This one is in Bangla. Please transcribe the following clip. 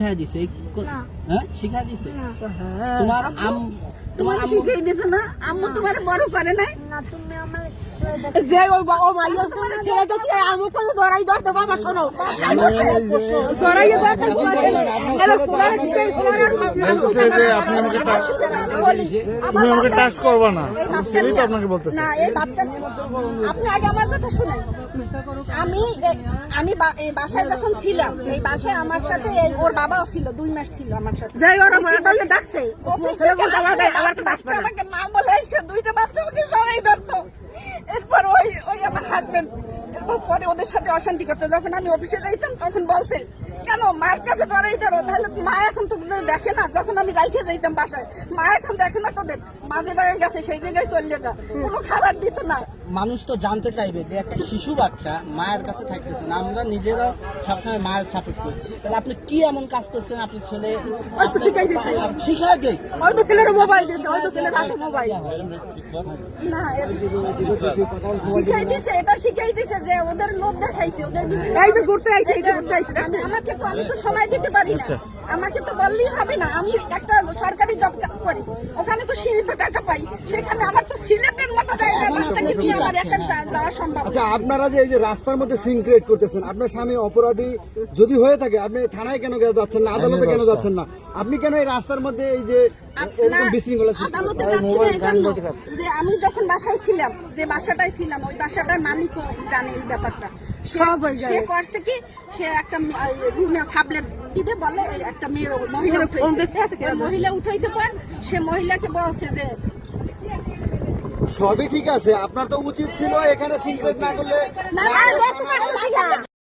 শিখাই দিছে। হ্যাঁ? শিখাই দিছে? তোমার আম তোমার শিখাই দিত না। আম্মু তোমার বড় করে নাই। যে ওই আমু ধরতে বাবা শোনো। ধরতে বলতেছে যে আপনি আমাকে তুমি আমাকে টাচ করবা না। তো আপনাকে বলতেছে না এই বাচ্চা আপনি আগে আমার কথা শুনেন। আমি আমি এই বাসায় যখন ছিলাম এই বাসায় আমার সাথে ওর বাবাও ছিল দুই মাস ছিল আমার সাথে। যাই ওরা বলে ডাকছে। ও ছেলে বলতে আমাকে মা বলে এসে দুইটা বাচ্চা জড়াই ধরতো এরপর ওই ওই আমার হাজবেন্ড এরপর পরে ওদের সাথে অশান্তি করতো। যখন আমি অফিসে যাইতাম তখন বলতে কেন মায়ের কাছে ধরাই ধরো তাহলে মা এখন তো দেখে না। যখন আমি রাইখে যাইতাম বাসায় মা এখন দেখে না তোদের। মাঝে যে জায়গায় গেছে সেই জায়গায় চলে যা কোনো খাবার দিত না। মানুষ তো জানতে চাইবে যে একটা শিশু বাচ্চা মায়ের কাছে থাকতেছে না। আমরা নিজেরাও সবসময় মায়ের সাপোর্ট করি। তাহলে আপনি কি এমন কাজ করছেন? আপনি ছেলে অল্প শিখাই দিছে। শিখাই দেয় অল্প ছেলের মোবাইল দিয়েছে অল্প ছেলের হাতে মোবাইল না শিখাই দিছে এটা শিখাই দিছে যে ওদের লোভ দেখাইছে ওদের বিভিন্ন- এই তো ঘুরতে আইছে, এই তো ঘুরতে আইছে, আমাকে তো আমি তো সময় দিতে পারি না। আমাকে তো বললেই হবে না। আমি একটা সরকারি জব করি। ওখানে তো সীমিত টাকা পাই। সেখানে আমার তো সিলেটের মতো সম্ভব? আচ্ছা আপনারা যে এই যে রাস্তার মধ্যে সিন ক্রিয়েট করতেছেন আপনার স্বামী অপরাধী যদি হয়ে থাকে আপনি থানায় কেন গিয়ে যাচ্ছেন না? আদালতে কেন যাচ্ছেন না? আপনি কেন এই রাস্তার মধ্যে এই যে আমি যখন বাসায় ছিলাম যে বাসাটায় ছিলাম ওই বাসাটার মালিকও জানে এই ব্যাপারটা। সে- সব সে করছে কি সে একটা রুমে সাবলেট দিতে বলে ওই একটা মেয়ে মহিলা কিনা? মহিলা উঠাইছে পর সে মহিলাকে বলছে যে সবই ঠিক আছে। আপনার তো উচিত ছিল এখানে সিনক্রেট না করলে